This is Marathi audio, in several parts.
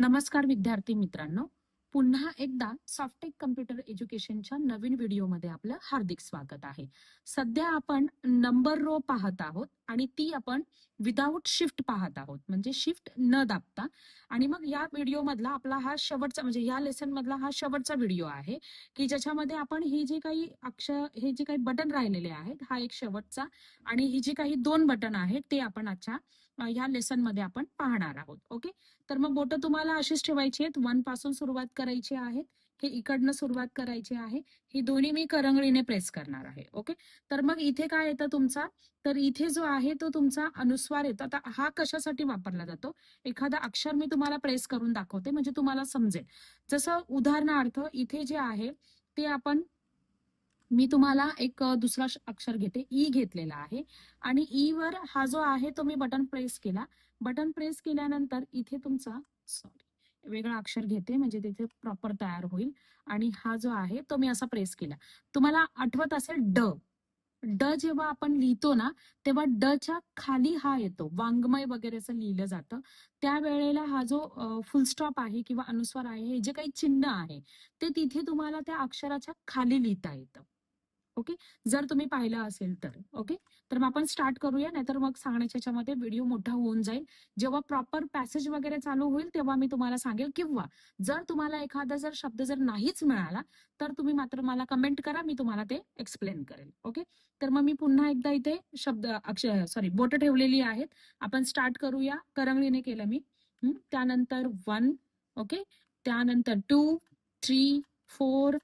नमस्कार विद्यार्थी मित्रांनो. पुन्हा एकदा सॉफ्टेक कम्प्युटर एज्युकेशनच्या नवीन व्हिडिओमध्ये आपलं हार्दिक स्वागत आहे. सध्या आपण नंबर रो पाहत आहोत. आणि ती आपण विदाऊट शिफ्ट पाहत आहोत. म्हणजे शिफ्ट न दाबता. आणि मग या व्हिडिओ मधला आपला हा शेवटचा म्हणजे या लेसन मधला हा शेवटचा व्हिडिओ आहे की ज्याच्यामध्ये आपण ही जी काही अक्षर हे जे काही बटन राहिलेले आहेत हा एक शेवटचा आणि ही जी काही दोन बटन आहेत ते आपण आजच्या ह्या लेसनमध्ये आपण पाहणार आहोत. ओके तर मग बोट तुम्हाला अशीच ठेवायची आहेत. वनपासून सुरुवात करायची आहेत हे इकडनं सुरुवात करायची आहे. ही दोन्ही मी करंगळीने प्रेस करणार आहे. ओके तर मग इथे काय येतं तुमचा? तर इथे जो आहे तो तुमचा अनुस्वार येतो. आता हा कशासाठी वापरला जातो? एखादा अक्षर मी तुम्हाला प्रेस करून दाखवते म्हणजे तुम्हाला समजेल. जसं उदाहरणार्थ इथे जे आहे ते आपण मी तुम्हाला एक दुसरा अक्षर घेते. ई घेतलेला आहे. आणि ई वर हा जो आहे तो मी बटन प्रेस केला. बटन प्रेस केल्यानंतर इथे तुमचा सॉरी वेगळं अक्षर घेते म्हणजे तिथे प्रॉपर तयार होईल. आणि हा जो आहे तो मी असा प्रेस केला. तुम्हाला आठवत असेल ड. ड जेव्हा आपण लिहितो ना तेव्हा ड च्या खाली हा येतो. वाङ्मय वगैरे असं लिहिलं जातं. त्यावेळेला हा जो फुल स्टॉप आहे किंवा अनुस्वार आहे हे जे काही चिन्ह आहे ते तिथे तुम्हाला त्या अक्षराच्या खाली लिहिता येतं. ओके? जर तुम्ही पाहिलं असेल तर ओके? तर मग आपण स्टार्ट करूया नाहीतर मग सांगण्याच्या याच्यामध्ये व्हिडिओ मोठा होऊन जाईल. जेव्हा प्रॉपर पॅसेज वगैरे चालू होईल तेव्हा मी तुम्हाला सांगेल किंवा जर तुम्हाला एखादा जर शब्द जर नाहीच मिळाला तर तुम्ही मात्र मला कमेंट करा मी तुम्हाला ते एक्सप्लेन करेल ओके? तर मग मी पुन्हा एकदा इथे शब्द अक्षर सॉरी बोट ठेवलेली आहेत. आपण स्टार्ट करूया. करंगळीने केलं मी. त्यानंतर वन ओके? त्यानंतर टू थ्री फोर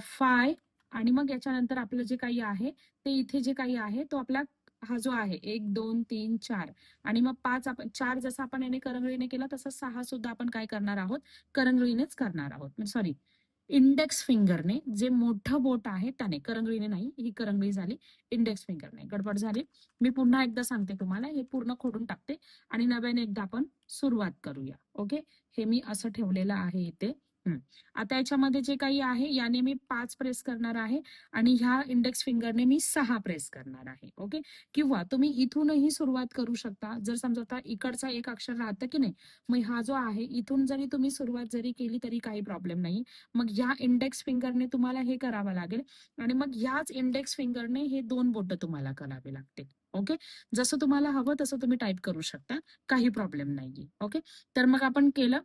फाय आणि मग याच्यानंतर आपलं जे काही आहे ते इथे जे काही आहे तो आपला हा जो आहे एक दोन तीन चार. आणि मग पाच आपण चार जसं आपण याने करंगळीने केला तसं सहा सुद्धा आपण काय करणार आहोत? करंगळीनेच करणार आहोत. सॉरी इंडेक्स फिंगरने जे मोठं बोट आहे त्याने करंगळीने नाही ही करंगळी झाली इंडेक्स फिंगरने गडबड झाली. मी पुन्हा एकदा सांगते तुम्हाला हे पूर्ण खोडून टाकते आणि नव्याने एकदा आपण सुरुवात करूया. ओके हे मी असं ठेवलेलं आहे इथे. आता याच्यामध्ये जे काही आहे याने मी पाच प्रेस करणार आहे आणि ह्या इंडेक्स फिंगरने मी सहा प्रेस करणार आहे. ओके किंवा तुम्ही इथूनही सुरुवात करू शकता. जर समजा आता इकडचा एक अक्षर राहतं की नाही मग हा जो आहे इथून जरी तुम्ही सुरुवात जरी केली तरी काही प्रॉब्लेम नाही. मग ह्या इंडेक्स फिंगरने तुम्हाला हे करावं लागेल आणि मग ह्याच इंडेक्स फिंगरने हे दोन बोट तुम्हाला करावे लागतील. ओके जसं तुम्हाला हवं तसं तुम्ही टाईप करू शकता. काही प्रॉब्लेम नाहीये. ओके तर मग आपण केलं.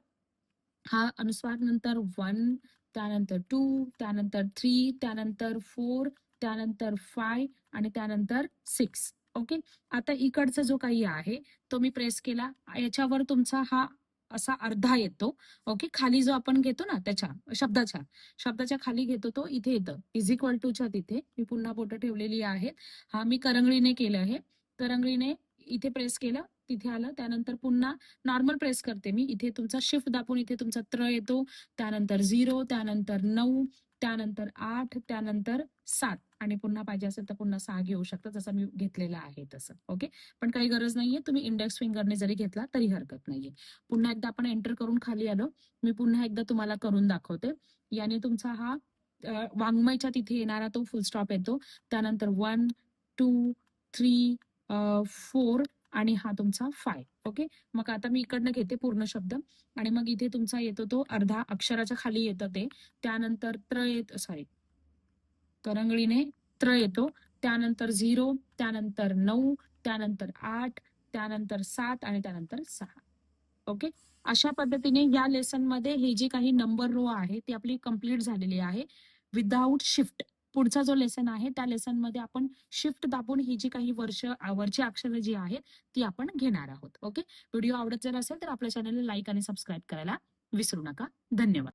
हा अनुस्वार नंतर वन त्यानंतर टू त्यानंतर थ्री त्यानंतर फोर त्यानंतर फाय आणि त्यानंतर सिक्स. ओके? आता इकडचा जो काही आहे तो मी प्रेस केला. याच्यावर तुमचा हा असा अर्धा येतो. ओके? खाली जो आपण घेतो ना त्याच्या शब्दाच्या शब्दाच्या खाली घेतो तो इथे येतं. इज इक्वल टूच्या तिथे. मी पुन्हा बोटं ठेवलेली आहेत. हा मी करंगळीने केलं आहे. करंगळीने इथे प्रेस केलं. तिथे आलं. त्यानंतर पुन्हा नॉर्मल प्रेस करते मी. इथे तुमचा शिफ्ट दाबून इथे तुमचा त्र येतो. त्यानंतर झिरो त्यानंतर नऊ त्यानंतर आठ त्यानंतर सात. आणि पुन्हा पाहिजे असेल तर पुन्हा सहा घेऊ शकता. जसं मी घेतलेलं आहे तसं. ओके पण काही गरज नाहीये. तुम्ही इंडेक्स फिंगरने जरी घेतला तरी हरकत नाहीये. पुन्हा एकदा आपण एंटर करून खाली आलो. मी पुन्हा एकदा तुम्हाला करून दाखवते. याने तुमचा हा वाङ्मयच्या तिथे येणारा तो फुल स्टॉप येतो. त्यानंतर वन टू थ्री फोर आणि हा तुमचा फाय. ओके मग आता मी इकडनं घेते पूर्ण शब्द. आणि मग इथे तुमचा येतो तो अर्धा अक्षराच्या खाली येतं ते. त्यानंतर त्र येत सॉरी करंगळीने त्र येतो. त्यानंतर झिरो त्यानंतर नऊ त्यानंतर आठ त्यानंतर सात आणि त्यानंतर सहा. ओके अशा पद्धतीने या लेसनमध्ये हे जी काही नंबर रो आहे ती आपली कंप्लीट झालेली आहे. विदाऊट शिफ्ट पुढचा जो लेसन आहे त्या लेसनमध्ये आपण शिफ्ट दाबून ही जी काही वर्ष वरची अक्षरं जी आहेत ती आपण घेणार आहोत. ओके व्हिडिओ आवडत जर असेल तर आपल्या चॅनलला लाईक आणि सबस्क्राईब करायला विसरू नका. धन्यवाद.